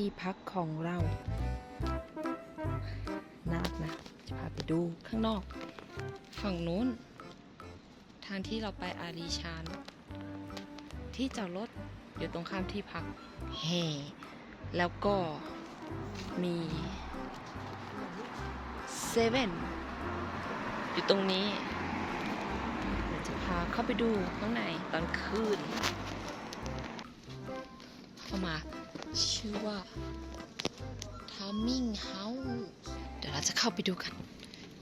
ที่พักของเรานับนะ จะพาไปดูข้างนอก ฝั่งนู้น ทางที่เราไปอารีชานที่จอดรถอยู่ตรงข้ามที่พักเฮแล้วก็มีเซเว่นอยู่ตรงนี้จะพาเข้าไปดูข้างในตอนคืนเข้ามา ชื่อว่า Timing House เดี๋ยวเราจะเข้าไปดูกัน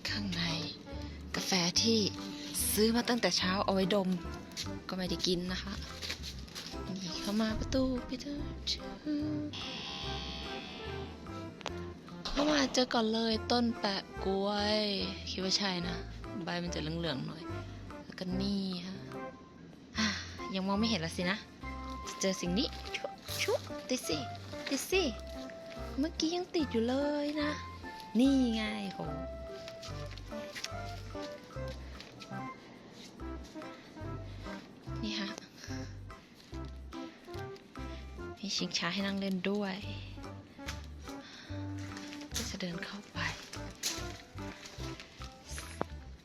ข้างในกาแฟที่ซื้อมาตั้งแต่เช้าเอาไว้ดม ก็ไม่ได้กินนะคะ นี่เข้ามาประตูไปเถอะเข้ามาเจอก่อนเลยต้นแปะกล้วย คิดว่าใช่นะ ใบมันจะเหลืองๆหน่อย แล้วก็นี่ฮะอะยังมองไม่เห็นละสินะ จะเจอสิ่งนี้ ชุชุติดสิติดสิเมื่อกี้ยังติดอยู่เลยนะ นี่ไงโหนี่ฮะมีชิงช้าให้นั่งเล่นด้วยก็จะเดินเข้าไป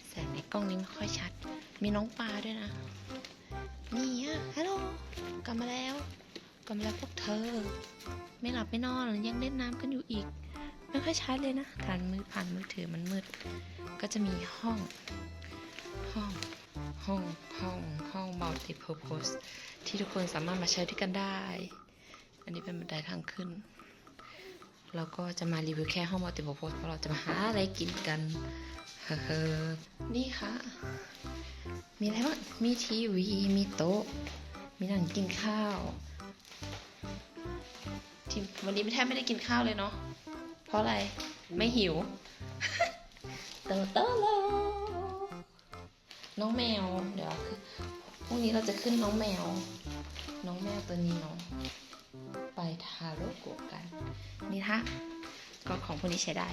แสงในกล้องนี้ไม่ค่อยชัด มีน้องปลาด้วยนะ นี่ฮะฮัลโหลกลับมาแล้ว กลับมาแล้วพวกเธอ ไม่หลับไม่นอนยังเล่นน้ำกันอยู่อีก ไม่ค่อยชัดเลยนะผ่านมือผ่านมือถือมันมืด ก็จะมีห้อง ห้องห้องห้องห้อง multi purpose ที่ทุกคนสามารถมาใช้ด้วยกันได้ อันนี้เป็นบันไดทางขึ้น เราก็จะมารีวิวแค่ห้อง multi purpose เพราะเราจะมาหาอะไรกินกัน เฮ้อนี่ค่ะ มีอะไรบ้าง มีทีวี มีโต๊ะ มีนั่งกินข้าว ที่วันนี้ไม่แทบไม่ได้กินข้าวเลยเนาะเพราะอะไรไม่หิวเตอเตอโลน้องแมว เดี๋ยวพรุ่งนี้เราจะขึ้นน้องแมว น้องแมวตัวนี้เนาะไปทาโร่โกะกัน นี่ฮะก็ของพวกนี้ใช้ได้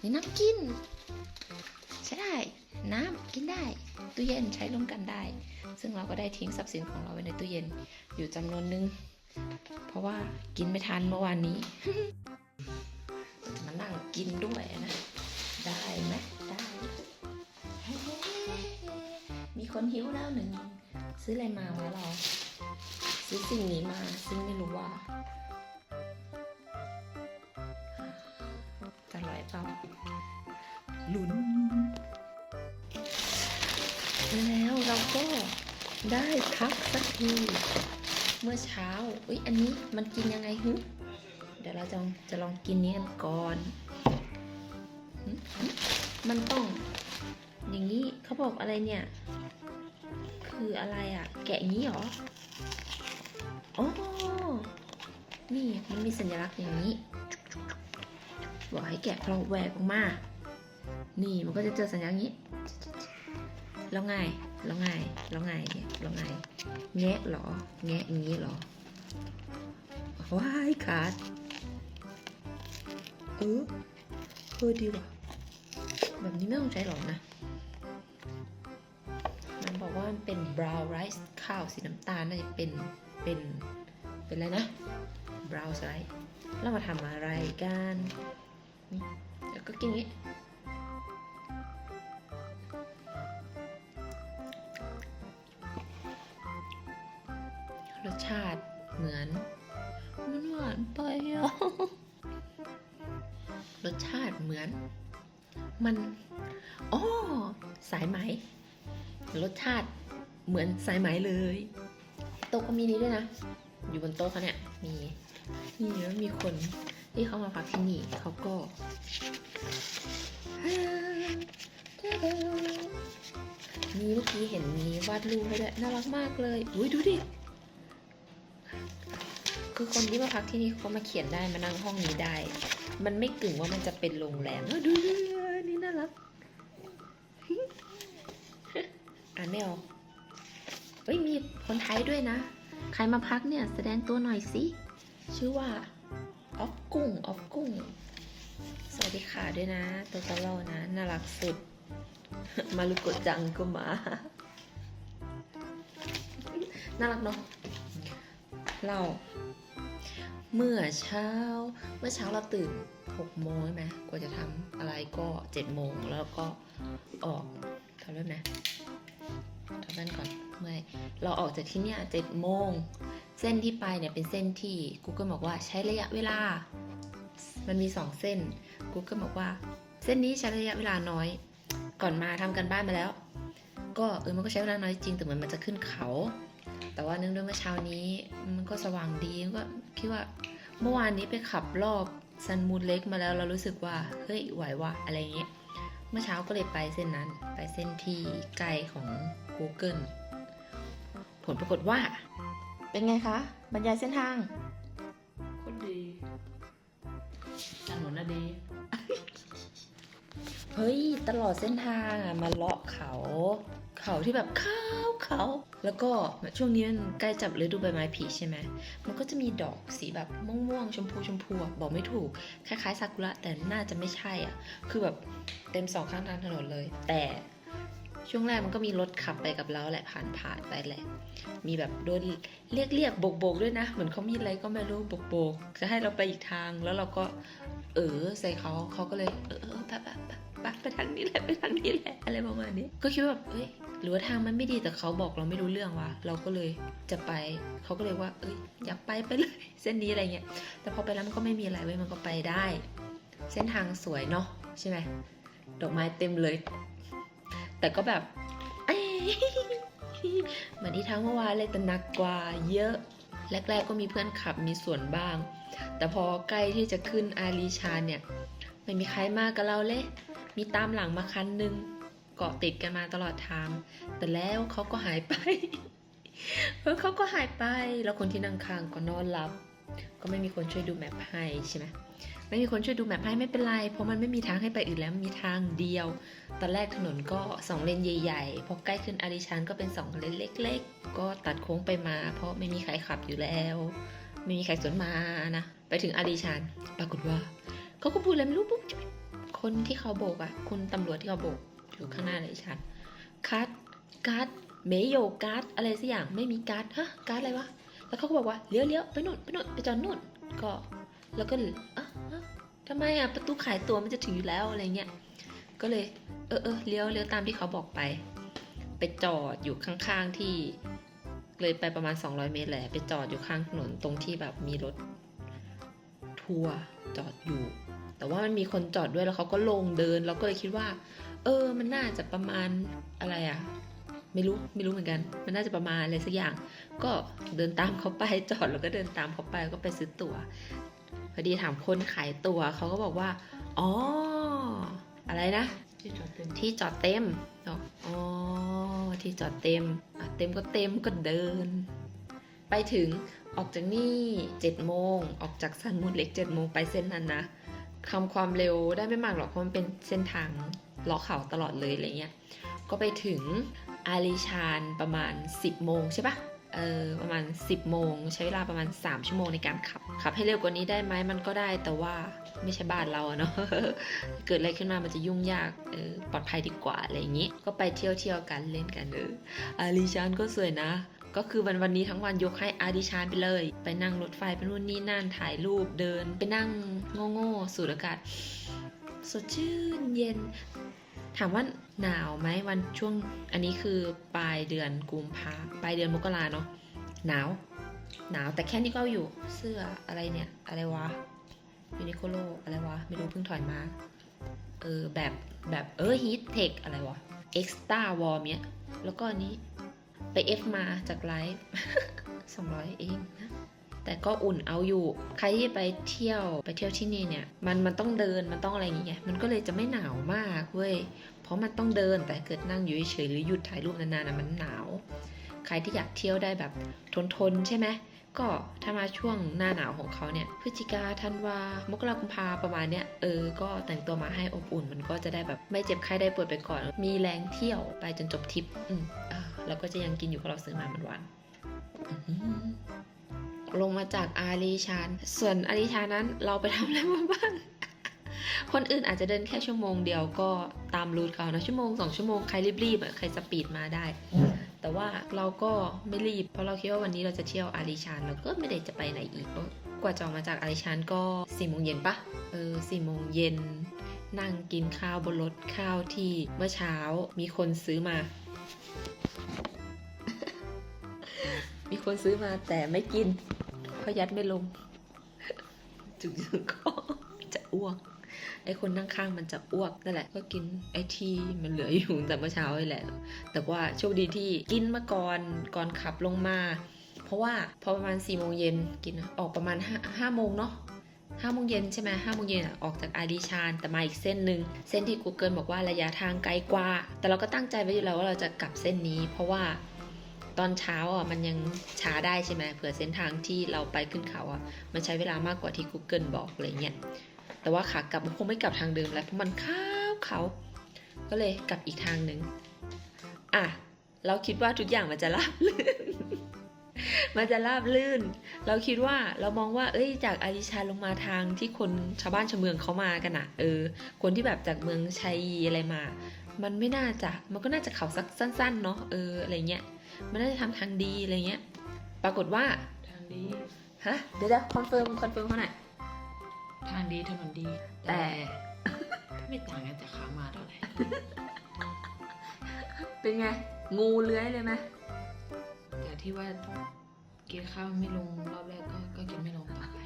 นี่น้ำกิน ใช้ได้ น้ำกินได้ตู้เย็นใช้ร่วมกันได้ ซึ่งเราก็ได้ทิ้งทรัพย์สินของเราไว้ในตู้เย็นอยู่จำนวนหนึง เพราะว่ากินไม่ทันเมื่อวานนี้จะมานั่งกินด้วยนะ ได้ไหมได้ มีคนหิวแล้วหนึ่ง ซื้ออะไรมาวะเรา ซื้อสิ่งนี้มา ซึ่งไม่รู้ว่าจะอร่อยเปล่าลุ้นแล้วเราก็ได้พักสักที เมื่อเช้า อุ้ยอันนี้มันกินยังไงฮึ เดี๋ยวเราจะจะลองกินนี้กันก่อน มันต้องอย่างนี้เขาบอกอะไรเนี่ย คืออะไรอะ่ะแกะงี้เหรอโอ้นี่มันมีสัญลักษณ์อย่างนี้ บอกให้แกะพลองแหวกออกมา นี่มันก็จะเจอสัญลักษณ์นี้ แล้วไง แล้วไงแล้วไงเนี่ยแล้วไงแงะเหรอ แงะอย่างนี้เหรอว้ายขาดเออเออดีว่ะ แบบนี้ไม่ต้องใช้หรอกนะ มันบอกว่ามันเป็น brown rice ข้าวสีน้ำตาลน่าจะเป็น เป็น เป็นอะไรนะ brown rice แล้วมาทำอะไรกันนี่แล้วก็กินนี้ ชาติเหมือน มันหวานไปอะรสชาติเหมือน มันอ๋อสายไหม รสชาติเหมือนสายไหมเลย โต๊ะก็มีนี้ด้วยนะ อยู่บนโต๊ะเขาเนี่ย มีนี่แล้วมีคนที่เขามาพักที่นี่เขาก็มีเมื่อกี้เห็นมีวาดรูปให้ด้วยน่ารักมากเลย อุ้ยดูดิ คือคนที่มาพักที่นี่เขามาเขียนได้มานั่งห้องนี้ได้ มันไม่กึ่งว่ามันจะเป็นโรงแรมดูดิเออนี่น่ารักอ่านไม่ออกเอ้ยมีคนไทยด้วยนะ ใครมาพักเนี่ยแสดงตัวหน่อยสิ ชื่อว่าออฟกุ้งออฟกุ้ง สวัสดีค่ะด้วยนะ ตัวตลอนะ น่ารักสุด มารุกะจังก็มา น่ารักเนาะเรา เมื่อเช้า เมื่อเช้าเราตื่น6โมงใช่ไหมกว่าจะทำอะไรก็7โมงแล้วก็ออกทำเริ่มนะทำแว่นก่อนเมื่อเราออกจากที่เนี่ย7โมงเส้นที่ไปเนี่ยเป็นเส้นที่ Google บอกว่าใช้ระยะเวลา มันมี 2 เส้น Google บอกว่า เส้นนี้ใช้ระยะเวลาน้อย ก่อนมาทำกันบ้านมาแล้ว ก็เออมันก็ใช้เวลาน้อยจริงแต่เหมือนมันจะขึ้นเขา แต่ว่าเนื่องด้วยเมื่อเช้านี้มันก็สว่างดีก็คิดว่าเมื่อวานนี้ไปขับรอบซันมูนเล็กมาแล้วเรารู้สึกว่าเฮ้ยไหวว่ะอะไรเงี้ยเมื่อเช้าก็เลยไปเส้นนั้น ไปเส้นที่ไกลของ Google ผลปรากฏว่า เป็นไงคะ บรรยายเส้นทางโคตรดีถนนน่ะดี เฮ้ย ตลอดเส้นทางอะมาเลาะเขา เขาที่แบบขาวเขาแล้วก็ช่วงนี้มันใกล้จับฤดูใบไม้ผลิใช่ไหมมันก็จะมีดอกสีแบบม่วงๆชมพูชมพูบอกไม่ถูกคล้ายๆซากุระแต่น่าจะไม่ใช่อะ คือแบบเต็มสองข้างทางถนนเลย แต่ช่วงแรกมันก็มีรถขับไปกับเราแหละผ่านผ่านๆไปแหละ มีแบบโดนเรียกเรียกโบกโบกๆด้วยนะ เหมือนเขามีอะไรก็ไม่รู้โบกโบกๆจะให้เราไปอีกทางแล้วเราก็เออใส่เขาเขาก็เลยเออเออไปไปไปไปทางนี้แหละไปทางนี้แหละอะไรประมาณนี้ ก็คิดว่าแบบเอ้ยหรือว่าทางมันไม่ดีแต่เขาบอกเราไม่รู้เรื่องว่ะเราก็เลยจะไปเขาก็เลยว่า เอ้ยอยากไปไปเลยเส้นนี้อะไรเงี้ยแต่พอไปแล้วมันก็ไม่มีอะไรเว้ยมันก็ไปได้ เส้นทางสวยเนาะใช่ไหมดอกไม้เต็มเลย แต่ก็แบบเอ้ยเหมือนที่ทั้งเมื่อวานเลยแต่หนักกว่าเยอะแรกๆก็มีเพื่อนขับมีส่วนบ้าง แต่พอใกล้ที่จะขึ้นอารีชาเนี่ย ไม่มีใครมากกับเราเลย มีตามหลังมาคันหนึ่งเกาะติดกันมาตลอดทาง แต่แล้วเขาก็หายไปเออเขาก็หายไป แล้วคนที่นั่งข้างก็นอนหลับ ก็ไม่มีคนช่วยดูแมพให้ใช่ไหมไม่มีคนช่วยดูแมพให้ไม่เป็นไร เพราะมันไม่มีทางให้ไปอื่นแล้วมีทางเดียว ตอนแรกถนนก็สองเลนใหญ่ๆ พอใกล้ขึ้นอาริชันก็เป็นสองเลนเล็ก ๆ ก็ตัดโค้งไปมา เพราะไม่มีใครขับอยู่แล้ว ไม่มีใครสวนมานะ ไปถึงอาริชันปรากฏว่าเขาก็พูดอะไรไม่รู้ปุ๊บ คนที่เขาโบกอะคุณตำรวจที่เขาโบกอยู่ข้างหน้าอาริชันคัดการ์ดเมโยการ์ดอะไรสักอย่างไม่มีการ์ดฮะการ์ดอะไรวะแล้วเขาก็บอกว่าเลี้ยวเลี้ยวไปนู่นไปนู่นไปจอดนู่นก็ แล้วก็อะอะทำไมอะประตูขายตัวมันจะถึงอยู่แล้วอะไรเงี้ยก็เลยเออเออเลี้ยวเลี้ยวตามที่เขาบอกไป ไปจอดอยู่ข้างๆที่ เลยไปประมาณ 200 เมตรแหละไปจอดอยู่ข้างถนนตรงที่แบบมีรถทัวร์จอดอยู่ แต่ว่ามันมีคนจอดด้วยแล้วเขาก็ลงเดินเราก็เลยคิดว่า เออ มันน่าจะประมาณอะไรอะไม่รู้ไม่รู้เหมือนกัน มันน่าจะประมาณอะไรสักอย่าง ก็เดินตามเขาไปจอดแล้วก็เดินตามเขาไปแล้วก็ไปซื้อตั๋วพอดีถามคนขายตั๋วเขาก็บอกว่าอ๋ออะไรนะที่จอดเต็มที่จอดเต็มบอกอ๋อที่จอดเต็มอะเต็มก็เต็มก็เดิน ไปถึงออกจากนี่เจ็ดโมงออกจากซันมูนเล็กเจ็ดโมงไปเส้นนั้นนะ ทำความเร็วได้ไม่มากหรอกเพราะมันเป็นเส้นทางลาะเขาตลอดเลยอะไรเงี้ย ก็ไปถึงอารีชานประมาณ 10 โมงใช่ปะเออประมาณ 10 โมง ใช้เวลาประมาณ 3 ชั่วโมงในการขับ ขับให้เร็วกว่านี้ได้ไหมมันก็ได้แต่ว่าไม่ใช่บ้านเราเนาะเกิดอะไรขึ้นมามันจะยุ่งยากเออปลอดภัยดีกว่าอะไรอย่างนี้ ก็ไปเที่ยวเที่ยวกันเล่นกันเอออารีชานก็สวยนะ ก็คือวันวันนี้ทั้งวันยกให้อาดิชานไปเลย ไปนั่งรถไฟไปนู่นนี่นั่นถ่ายรูปเดิน ไปนั่งโง่ๆสูดอากาศสดชื่นเย็น ถามว่าหนาวไหมวันช่วงอันนี้คือปลายเดือนกุมภาปลายเดือนมกราเนาะหนาว หนาวแต่แค่นี้ก็อาอยู่เสื้ออะไรเนี่ย อะไรวะยูนิโคโลอะไรวะ ไม่รู้เพิ่งถอยมา เออแบบแบบเออฮีทเทคอะไรวะเอ็กซ์ต้าวอร์มเนี้ย แล้วก็อันนี้ ไปเอฟมาจากไลฟ์สองร้อยเองนะแต่ก็อุ่นเอาอยู่ ใครที่ไปเที่ยวไปเที่ยวที่นี่เนี่ย มันมันต้องเดินมันต้องอะไรอย่างเงี้ย มันก็เลยจะไม่หนาวมากเว้ย เพราะมันต้องเดินแต่เกิดนั่งอยู่เฉยหรือหยุดถ่ายรูปนานๆนะมันหนาว ใครที่อยากเที่ยวได้แบบทนๆใช่ไหมก็ถ้ามาช่วงหน้าหนาวของเขาเนี่ยพฤศจิกาธันวามกราคมพาประมาณเนี้ยเออ ก็แต่งตัวมาให้อบอุ่น มันก็จะได้แบบไม่เจ็บไข้ได้ป่วยไปก่อน มีแรงเที่ยวไปจนจบทริป อืมอ่า แล้วก็จะยังกินอยู่เพราะเราซื้อมามันหวานอื้อหือลงมาจากอารีชาน ส่วนอารีชานนั้นเราไปทำอะไรมาบ้าง คนอื่นอาจจะเดินแค่ชั่วโมงเดียวก็ตามรูทเขานะชั่วโมงสองชั่วโมงใครรีบๆอะใครสปีดมาได้ แต่ว่าเราก็ไม่รีบ เพราะเราคิดว่าวันนี้เราจะเที่ยวอารีชานเราก็ไม่ได้จะไปไหนอีกก็กว่าจะออกมาจากอาริชานก็สี่โมงเย็นปะเออสี่โมงเย็นนั่งกินข้าวบนรถข้าวที่เมื่อเช้ามีคนซื้อมา มีคนซื้อมาแต่ไม่กินเพราะยัดไม่ลง จุกๆก็จะอ้วก ไอ้คนนั่งข้างมันจะอ้วกนั่นแหละ ก็กินไอ้ที่มันเหลืออยู่แต่เมื่อเช้านี่แหละ แต่ว่าโชคดีที่กินมาก่อนก่อนขับลงมา เพราะว่าพอประมาณ4ี่โมงเย็นกินออกประมาณ5้าห้าโมงเนาะห้าโมงเย็นใช่ไหมห้าโมงเย็นอออกจากอาดิชานแต่มาอีกเส้นหนึ่งเส้นที่ Google บอกว่าระยะทางไกลกว่า แต่เราก็ตั้งใจไว้อยู่แล้วว่าเราจะกลับเส้นนี้ เพราะว่า ตอนเช้าอะมันยังช้าได้ใช่ไหมเผื่อเส้นทางที่เราไปขึ้นเขาอะมันใช้เวลามากกว่าที่ Google บอกอะไรเงี้ยแต่ว่าขากลับมันคงไม่กลับทางเดิมแล้วเพราะมันข้าวเขา ก็เลยกลับอีกทางหนึ่งอะเราคิดว่าทุกอย่างมันจะราบลื่น มันจะราบลื่น เราคิดว่าเรามองว่า เอ้ย จากอาริชาลงมาทางที่คนชาวบ้านชาวเมืองเขามากันอะเออ คนที่แบบจากเมืองชัยอะไรมา มันไม่น่าจะ มันก็น่าจะเขาสักสั้น ๆ เนาะเอออะไรเงี้ย มันน่าจะทำทางดีอะไรเงี้ย ปรากฏว่าทางดีฮะเดี๋ยวเดี๋ยวคอนเฟิร์มคอนเฟิร์มเขาหน่อยทางดีถนนดี แต่ ไม่ต่างกันจากขามาเท่าไหร่เป็นไง งูเลื้อยเลยไหมแต่ที่ว่ากินข้าวไม่ลงรอบแรกก็ก็กินไม่ลงต่อไป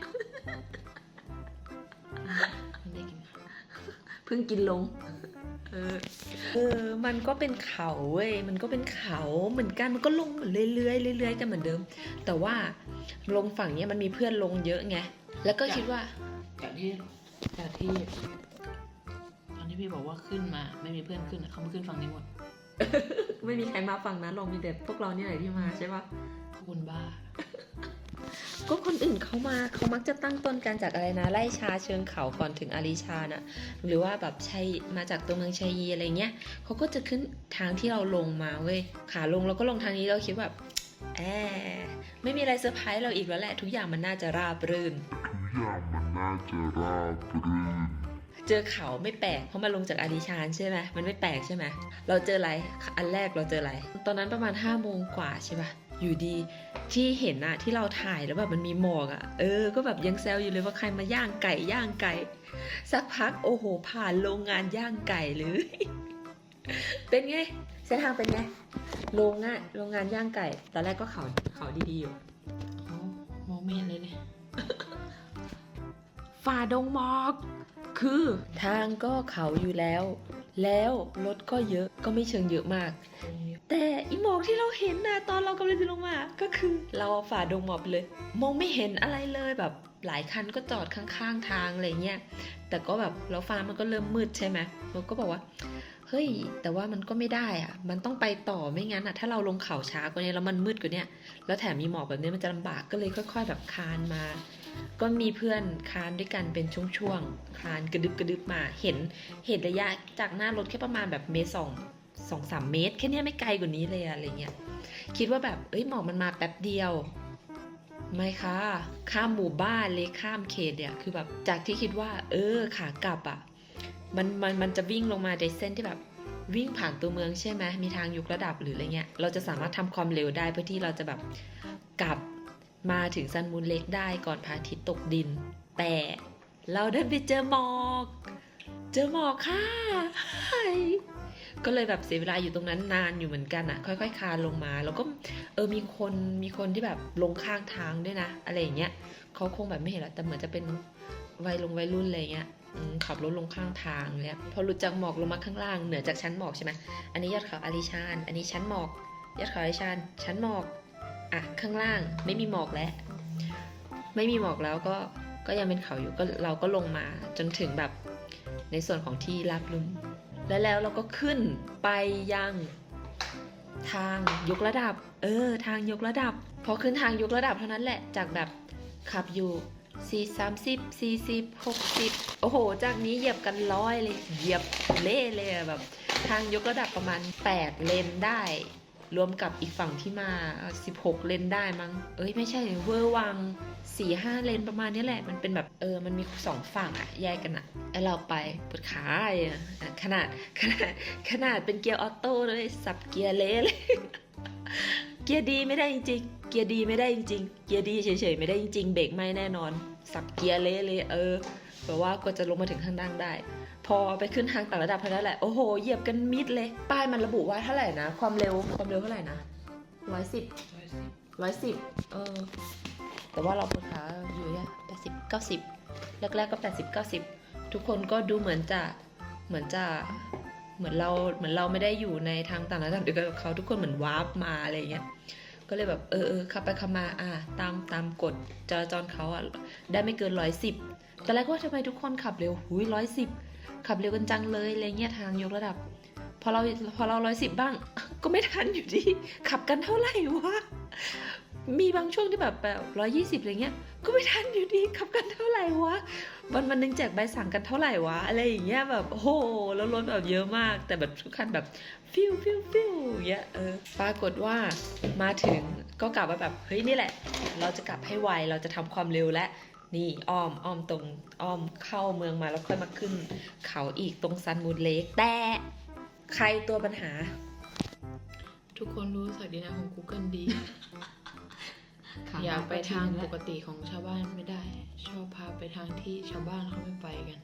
ไม่ได้กินข้าวเพิ่งกินลง เออเออ มันก็เป็นเขาเว้ย มันก็เป็นเขาเหมือนกัน มันก็ลงเรื่อยๆเรื่อยๆกันเหมือนเดิม แต่ว่าลงฝั่งเนี้ยมันมีเพื่อนลงเยอะไง แล้วก็คิดว่าจากที่จากที่ตอนที่พี่บอกว่าขึ้นมา ไม่มีเพื่อนขึ้นอะเขามาขึ้นฝั่งนี้หมด ไม่มีใครมาฝั่งนั้นลงมีแต่พวกเราเนี่ยแหละที่มาใช่ปะพวกคุณบ้า ก็คนอื่นเขามาเขามักจะตั้งต้นกันจากอะไรนะไล่ชาเชิงเขาก่อนถึงอาริชาน่ะหรือว่าแบบชัยมาจากตัวเมืองชัยยีอะไรเงี้ยเขาก็จะขึ้นทางที่เราลงมาเว้ยขาลงเราก็ลงทางนี้เราคิดแบบแอบไม่มีอะไรเซอร์ไพรส์เราอีกแล้วแหละ ทุกอย่างมันน่าจะราบรื่นทุกอย่างมันน่าจะราบรื่นเจอเขาไม่แปลกเพราะมันลงจากอาดิชานใช่ไหมมันไม่แปลกใช่ไหมเราเจออะไรอันแรกเราเจออะไร ตอนนั้นประมาณ5้าโมงกว่าใช่ปะ อยู่ดีที่เห็นอะที่เราถ่ายแล้วแบบมันมีหมอกอะเออ ก็แบบยังแซวอยู่เลยว่าใครมาย่างไก่ย่างไก่ สักพักโอ้โห ผ่านโรงงานย่างไก่เลยเป็นไงเส้นทางเป็นไงโรงงานโรงงานย่างไก่ตอนแรกก็เขาเขาดีๆอยู่โอ้มองไม่เห็นเลยเนี่ยฝ่าดงหมอก คือทางก็เขาอยู่แล้ว แล้วรถก็เยอะก็ไม่เชิงเยอะมาก แต่อีหมอกที่เราเห็นนะตอนเรากำลังจะลงมา ก็คือเราฝ่าดงหมอกไปเลย มองไม่เห็นอะไรเลยแบบหลายคันก็จอดข้างๆทางอะไรเงี้ยแต่ก็แบบแล้วฟ้ามันก็เริ่มมืดใช่ไหมเราก็บอกว่าเฮ้ย แต่ว่ามันก็ไม่ได้อะมันต้องไปต่อไม่งั้นอะถ้าเราลงเขาช้ากว่านี้แล้วมันมืดกว่านี้แล้วแถมมีหมอกแบบนี้มันจะลำบากก็เลยค่อย ๆ แบบคานมา ก็มีเพื่อนคานด้วยกันเป็นช่วงๆคานกระดึบกระดึบมา เห็นเห็นระยะจากหน้ารถแค่ประมาณแบบเมตรสองสองสามเมตร แค่เนี้ยไม่ไกลกว่านี้เลยอะไรเงี้ยคิดว่าแบบเอ้ยหมอกมันมาแป๊บเดียว ไม่ค่ะข้ามหมู่บ้านเลยข้ามเขตเนี่ยคือแบบจากที่คิดว่า เออขากลับอะมันมันมันจะวิ่งลงมาในเส้นที่แบบวิ่งผ่านตัวเมืองใช่ไหมมีทางยกระดับหรืออะไรเงี้ย เราจะสามารถทำความเร็วได้เพื่อที่เราจะแบบกลับ มาถึงซันมูนเล็กได้ก่อนพระอาทิตย์ตกดิน แต่เราได้ไปเจอหมอก เจอหมอกค่ะก็เลยแบบเสียเวลาอยู่ตรงนั้นนานอยู่เหมือนกันอะ่ะค่อยๆคานลงมา แล้วก็เออมีคนมีคนที่แบบลงข้างทางด้วยนะ อะไรอย่างเงี้ยเขาคงแบบไม่เห็นหรอกแต่เหมือนจะเป็นวัยลงวัยรุ่นอะไรเงี้ยขับรถลงข้างทางเนี่ยพอหลุดจากหมอกลงมาข้างล่างเหนือจากชั้นหมอกใช่ไหมอันนี้ยอดเขาอาริชาน อันนี้ชั้นหมอก ยอดเขาอาริชาน ชั้นหมอก อะข้างล่างไม่มีหมอกแล้ว ไม่มีหมอกแล้วก็ก็ยังเป็นเขาอยู่ก็เราก็ลงมาจนถึงแบบในส่วนของที่ราบลุ่มและแล้วเราก็ขึ้นไปยังทางยกระดับ เออ ทางยกระดับ พอขึ้นทางยกระดับเท่านั้นแหละจากแบบขับอยู่4 30 40 60โอ้โห จากนี้เหยียบกันร้อยเลยเหยียบเละเลยแบบ ทางยกระดับประมาณ 8 เลนได้ รวมกับอีกฝั่งที่มา 16 เลนได้มั้ง เอ้ยไม่ใช่เวอร์วัง 4 5 เลนประมาณนี้แหละ มันเป็นแบบเออ มันมีสองฝั่งอะแยกกันอะไอเราไปปวดขาอะอ่ขนาดขนาดขนาดเป็นเกียร์ออโต้เลยสับเกียร์เละเลย เกียร์ดีไม่ได้จริงๆ เกียร์ดีไม่ได้จริงๆ เกียร์ดีเฉยๆไม่ได้จริงๆ เบรกไม่แน่นอน สับเกียร์เละเลยเออ แบบว่าก็จะลงมาถึงข้างล่างได้ พอไปขึ้นทางต่างระดับเท่านั้นแหละโอ้โหเหยียบกันมิดเลย ป้ายมันระบุว่าเท่าไหร่นะ ความเร็วความเร็วเท่าไหร่นะร้อยสิบร้อยสิบเออ แต่ว่าเราปวดขาอยู่เนี่ยแปดสิบเก้าสิบแรกๆก็แปดสิบเก้าสิบทุกคนก็ดูเหมือนจะเหมือนจะเหมือนเราเหมือนเราไม่ได้อยู่ในทางต่างระดับเดียวกันกับเขาทุกคนเหมือนวาร์ปมาอะไรเงี้ยก็เลยแบบเออเออขับไปขับมาอะตามตามกฎจราจรเขาอะได้ไม่เกินร้อยสิบ ตอนแรกว่าทำไมทุกคนขับเร็วหุยร้อยสิบขับเร็วกันจังเลยอะไรเงี้ยทางยกระดับ พอเราพอเราร้อยสิบบ้าง ก็ไม่ทันอยู่ดี ขับกันเท่าไหร่วะมีบางช่วงที่แบบแบบร้อยี่สิบอะไรเงี้ย ก็ไม่ทันอยู่ดีขับกันเท่าไหร่วะวันวันหนึงแจกใบสั่งกันเท่าไหร่วะอะไรอย่างเงี้ยแบบโอ้โหแล้วรถแบบเยอะมาก แต่แบบทุกคันแบบฟิวฟิวฟิวอย่างเงี้ยเออปรากฏว่ามาถึงก็กลับว่าแบบเฮ้ยนี่แหละ เราจะกลับให้ไวเราจะทำความเร็วและ นี่อ้อมอ้อมตรงอ้อมเข้าเมืองมาแล้วค่อยมาขึ้น เขาอีกตรงซันมูดเลกแต่ใครตัวปัญหา ทุกคนรู้สักดีนะของ Google ดี อยากไปทางปกติของชาวบ้านไม่ได้ ชอบพาไปทางที่ชาวบ้านเขาไม่ไปกัน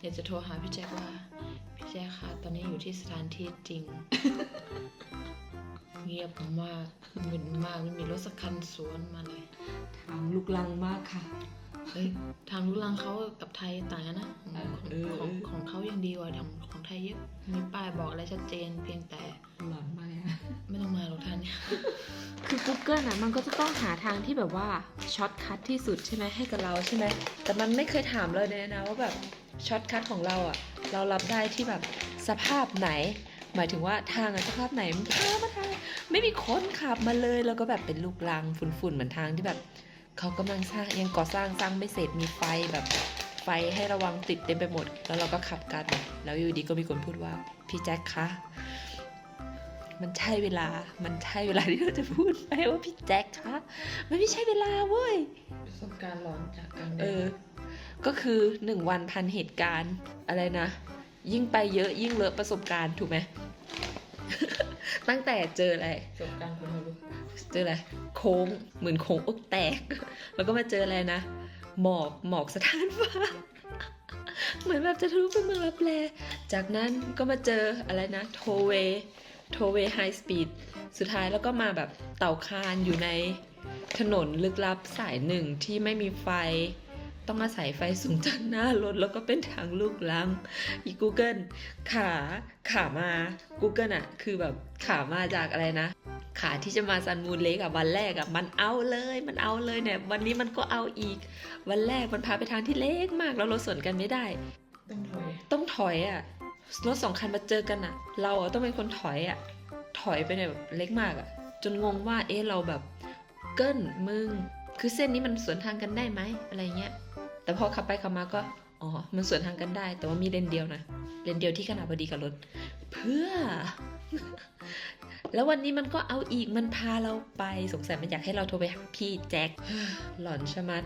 อยากจะโทรหาพี่แจ็คว่า พี่แจ็คคะตอนนี้อยู่ที่สถานที่จริง เงียบมากมึนมากไม่มีรถสักคันสวนมาเลย ทางลุกลังมากค่ะเฮ้ยทางลูกลังเขากับไทยต่างกันนะของเออของเออของเขายังดีกว่าของของไทยเยอะมีป้ายบอกอะไรชัดเจนเพียงแต่หลอนมากไม่ต้องมาหรอกท่านคือ Google อะมันก็จะต้องหาทางที่แบบว่าช็อตคัทที่สุดใช่ไหมให้กับเราใช่ไหมแต่มันไม่เคยถามเลยเนี่ยนะว่าแบบช็อตคัทของเราอะ เรารับได้ที่แบบสภาพไหน หมายถึงว่าทางอะสภาพไหนมันพามาทาง ไม่มีคนขับมาเลยแล้วก็แบบเป็นลูกรังฝุ่นๆเหมือนทางที่แบบเขากำลังสร้างยังก่อสร้างสร้างไม่เสร็จมีไฟแบบไฟให้ระวังติดเต็มไปหมด แล้วเราก็ขับกันแล้วอยู่ดีก็มีคนพูดว่าพี่แจ็คคะมันใช่เวลา มันใช่เวลาที่เราจะพูดไปว่าพี่แจ็คคะมันไม่ใช่เวลาเว้ยประสบการณ์หลอนจากการเอเดิอก็คือหนึ่งวันพันเหตุการณ์อะไรนะ ยิ่งไปเยอะยิ่งเลอะประสบการณ์ถูกไหม ตั้งแต่เจออะไรประสบการณ์คนรู้เจออะไรโค้งเหมือนโค้งอกแตก แล้วก็มาเจออะไรนะ หมอกหมอกสถานฟ้าเหมือนแบบจะทะลุไปเมืองรับแลจากนั้นก็มาเจออะไรนะโทเวโทเวไฮสปีดสุดท้ายแล้วก็มาแบบเต่าคานอยู่ในถนนลึกลับสายหนึ่งที่ไม่มีไฟ ต้องอาศัยไฟสูงจากหน้ารถแล้วก็เป็นทางลูกลังอี Google ขาขามา Google อะคือแบบขามาจากอะไรนะ ขาที่จะมาซันมูนเล็กอะวันแรกอะมันเอาเลยมันเอาเลยเนี่ย วันนี้มันก็เอาอีก วันแรกมันพาไปทางที่เล็กมากแล้วเราสวนกันไม่ได้ ต้องถอยต้องถอยอะรถสองคันมาเจอกันอะเราอะต้องเป็นคนถอยอะถอยไปเนี่ยแบบเล็กมากอะจนงงว่าเอ๊ะเราแบบเกิ้ลมึงคือเส้นนี้มันสวนทางกันได้ไหมอะไรเงี้ย แต่พอขับไปขับมาก็ อ๋อ มันสวนทางกันได้ แต่ว่ามีเลนเดียวนะ เลนเดียวที่ขนาดพอดีกับรถ เพื่อ แล้ววันนี้มันก็เอาอีก มันพาเราไป สงสัยมันอยากให้เราโทรไปหาพี่แจ็ค หลอนชะมัด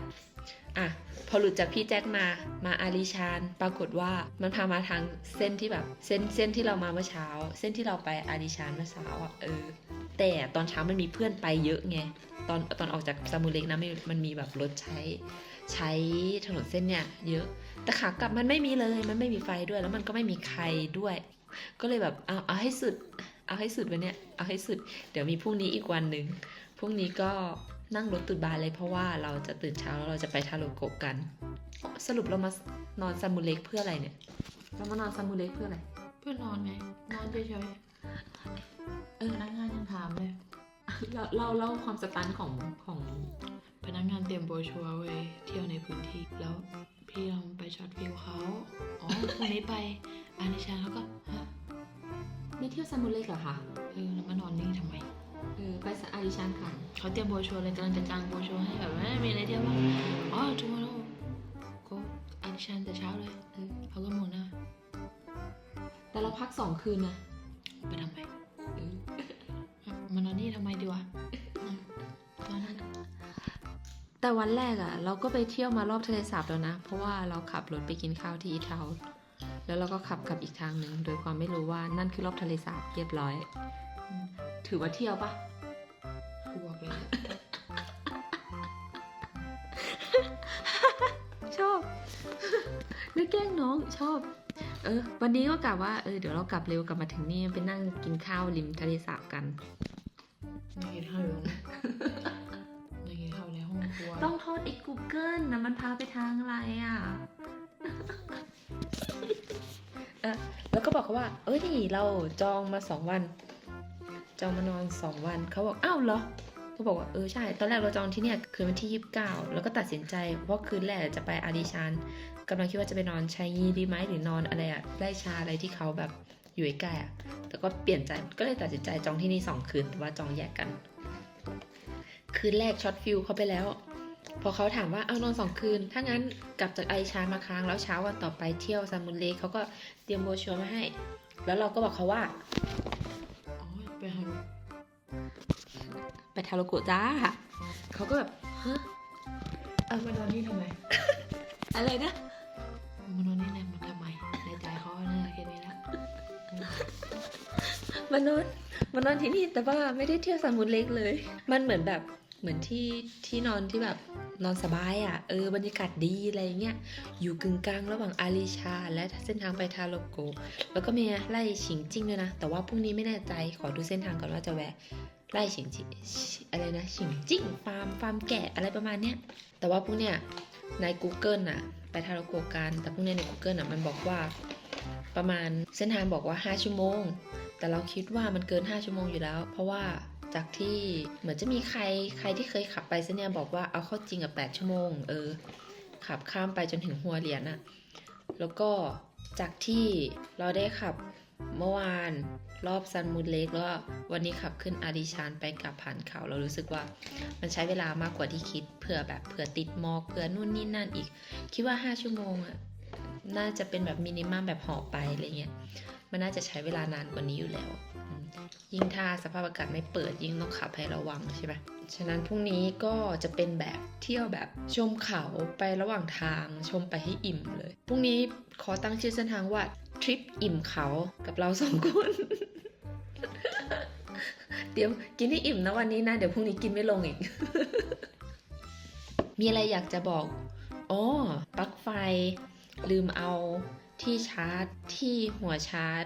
อะ พอหลุดจากพี่แจ็คมา มาอาริชาน ปรากฏว่ามันพามาทางเส้นที่แบบ เส้นเส้นที่เรามาเมื่อเช้า เส้นที่เราไปอาริชานเมื่อเช้าอะ เออ แต่ตอนเช้ามันมีเพื่อนไปเยอะไง ตอนตอนออกจากซามูเล็กนะมันมันมีแบบรถใช้ ใช้ถนนเส้นเนี่ยเยอะ แต่ขากลับมันไม่มีเลย มันไม่มีไฟด้วย แล้วมันก็ไม่มีใครด้วย ก็เลยแบบเอาเอาให้สุด เอาให้สุดวันเนี้ย เอาให้สุด เดี๋ยวมีพรุ่งนี้อีกวันหนึ่งพรุ่งนี้ก็นั่งรถตื่นบานเลยเพราะว่าเราจะตื่นเช้าแล้วเราจะไปทาโรโกะกัน สรุปเรามานอนซามูเล็กเพื่ออะไรเนี่ย เรามานอนซามูเล็กเพื่ออะไร เพื่อนนอนไง นอนเฉยๆ เออพนักงานยังถามเลย เราเล่าเล่าความสตันของของพ นักงานเตรียมโบรชัวร์ไว้เที่ยวในพื้นที่ แล้วพี่ลองไปช็อตฟิลเขาอ๋อพรุ่งนี้ไปอานิชาเขาก็ฮะไม่เที่ยวซามูเล็กเหรอคะเออแล้วมานอนนี่ทำไมเออไปซาอาริชานค่ะเขาเตรียมโบรชัวร์เลยกำลังจะจ้างโบรชัวร์ให้แบบว่ามีอะไรเที่ยวบ้างอ๋อทุกวันก็อานิชาแต่เช้าเลยเออเขาก็หมุนนะแต่เราพักสองคืนนะไปทำไมเออมานอนนี่ทำไมดีวะนอนนั่น แต่วันแรกอะ่ะ เราก็ไปเที่ยวมารอบทะเลสาบแล้วนะ เพราะว่าเราขับรถไปกินข้าวที่อีทาวน์แล้วเราก็ขับกลับอีกทางหนึ่งโดยความไม่รู้ว่านั่นคือรอบทะเลสาบเรียบร้อยอืมถือว่าเที่ยวปะเลยชอบนึกแกล้งน้องชอบ เออ วันนี้ก็กลับว่าเออเดี๋ยวเรากลับเร็วกลับมาถึงนี่ไปนั่งกินข้าวริมทะเลสาบกันไม่กินข้าวเลย ต้องโทษไอ้ Google นะมันพาไปทางอะไรอะเออแล้วก็บอกเขาว่า เอ้ยนี่เราจองมาสองวัน จองมานอนสองวันเขาบอกอ้าวเหรอก็บอกว่าเออใช่ ตอนแรกเราจองที่เนี่ยคืนวันที่ยี่สิบเก้าแล้วก็ตัดสินใจเพราะคืนแรกจะไปอาดิชานกำลังคิดว่าจะไปนอนชายยีดีไหมหรือนอนอะไรอะไร่ชาอะไรที่เขาแบบอยู่ใกล้อะแต่ก็เปลี่ยนใจก็เลยตัดสินใจจองที่นี่สองคืนแต่ว่าจองแยกกัน คืนแรกช็อตฟิลเขาไปแล้ว พอเขาถามว่าเอานอนสองคืน ถ้างั้นกลับจากไอชามาค้างแล้วเช้าวันต่อไปเที่ยวซามุนเลกเขาก็เตรียมโบรชัวร์มาให้ แล้วเราก็บอกเขาว่าอ๋อไปทำไปทาโรโกะจ้าเขาก็แบบฮะเอามานอนนี่ทำไม อะไรนะมานอนนี่เนี่ยมันทำไมในใจเขาเนี่ยแค่นี้ละมานอนมานอนที่นี่แต่ว่าไม่ได้เที่ยวซามุนเลกเลย มันเหมือนแบบ เหมือนที่ที่นอนที่แบบนอนสบายอะ่ะ เออบรรยากาศดีอะไรเงี้ย อยู่กึ่งกลางระหว่างอาริชา และเส้นทางไปทาโรโก แล้วก็มีไล่ฉิงจิ้งด้วยนะ แต่ว่าพรุ่งนี้ไม่แน่ใจ ขอดูเส้นทางก่อนว่าจะแวะไล่ฉิงจิอะไรนะฉิงจิ้งฟาร์มฟาร์มแกะอะไรประมาณเนี้ย แต่ว่าพวกเนี้ยใน Google น่ะ ไปทาโรโกกันแต่พวกเนี้ยใน Google น่ะมันบอกว่าประมาณเส้นทางบอกว่า 5 ชั่วโมง แต่เราคิดว่ามันเกิน 5 ชั่วโมงอยู่แล้ว เพราะว่า จากที่เหมือนจะมีใครใครที่เคยขับไปเส้นเนี้ยบอกว่าเอาเข้าจริงกับ 8 ชั่วโมง เออ ขับข้ามไปจนถึงหัวเหรียญอะแล้วก็จากที่เราได้ขับเมื่อวานรอบซันมูนเล็กแล้ววันนี้ขับขึ้นอาดิชานไปกลับผ่านเขาเรารู้สึกว่ามันใช้เวลามากกว่าที่คิดเผื่อแบบเผื่อติดมอกเผื่อนู่นนี่นั่นอีก คิดว่า 5 ชั่วโมงอะน่าจะเป็นแบบมินิมัมแบบห่อไปอะไรเงี้ยมันน่าจะใช้เวลานานกว่านี้อยู่แล้ว ยิ่งถ้าสภาพอากาศไม่เปิดยิ่งต้องขับให้ระวังใช่ไหมฉะนั้นพรุ่งนี้ก็จะเป็นแบบเที่ยวแบบชมเขาไประหว่างทางชมไปให้อิ่มเลย พรุ่งนี้ขอตั้งชื่อเส้นทางว่าทริปอิ่มเขากับเราสองคนเดี๋ยวกินให้อิ่มนะวันนี้นะ เดี๋ยวพรุ่งนี้กินไม่ลงอีก มีอะไรอยากจะบอกอ๋อปลั๊กไฟ ลืมเอาที่ชาร์จที่หัวชาร์จ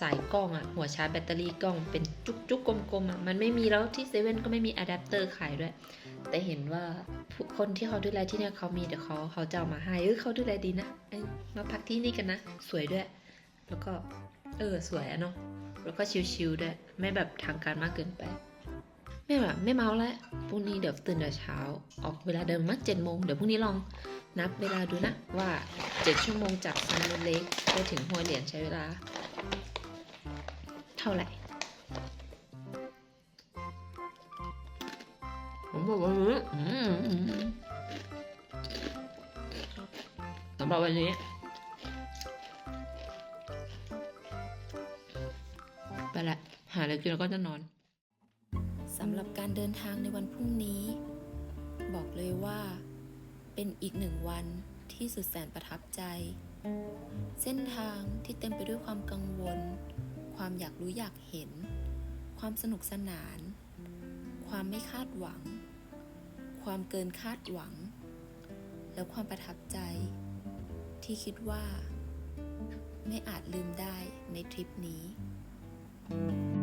สายกล้องอะหัวชาร์จแบตเตอรี่กล้องเป็นจุกจุกๆกลมๆอะมันไม่มีแล้วที่เซเว่นก็ไม่มีอะแดปเตอร์ขายด้วย แต่เห็นว่าคนที่เขาดูแลที่เนี่ยเขามีเดี๋ยวเขาเขาจะเอามาให้เออเขาดูแลดีนะเอ้ยมาพักที่นี่กันนะ สวยด้วย แล้วก็เออสวยอะเนาะแล้วก็ชิลๆด้วย ไม่แบบทางการมากเกินไปไม่แบบไม่เมาแล้วพรุ่งนี้เดี๋ยวตื่นแต่เช้า ออกเวลาเดิมมักเจ็ดโมงเดี๋ยวพรุ่งนี้ลองนับเวลาดูนะว่าเจ็ดชั่วโมงจากซันมูนเล็กไปถึงหัวเหรียญใช้เวลา เท่าไหร่ ผมบอกว่าอืมอืมอืมสำหรับวันนี้ไปละหาอะไรกินแล้วก็จะนอนสำหรับการเดินทางในวันพรุ่งนี้ บอกเลยว่า เป็นอีกหนึ่งวันที่สุดแสนประทับใจ เส้นทางที่เต็มไปด้วยความกังวล ความอยากรู้อยากเห็น ความสนุกสนาน ความไม่คาดหวัง ความเกินคาดหวัง และความประทับใจ ที่คิดว่า ไม่อาจลืมได้ในทริปนี้「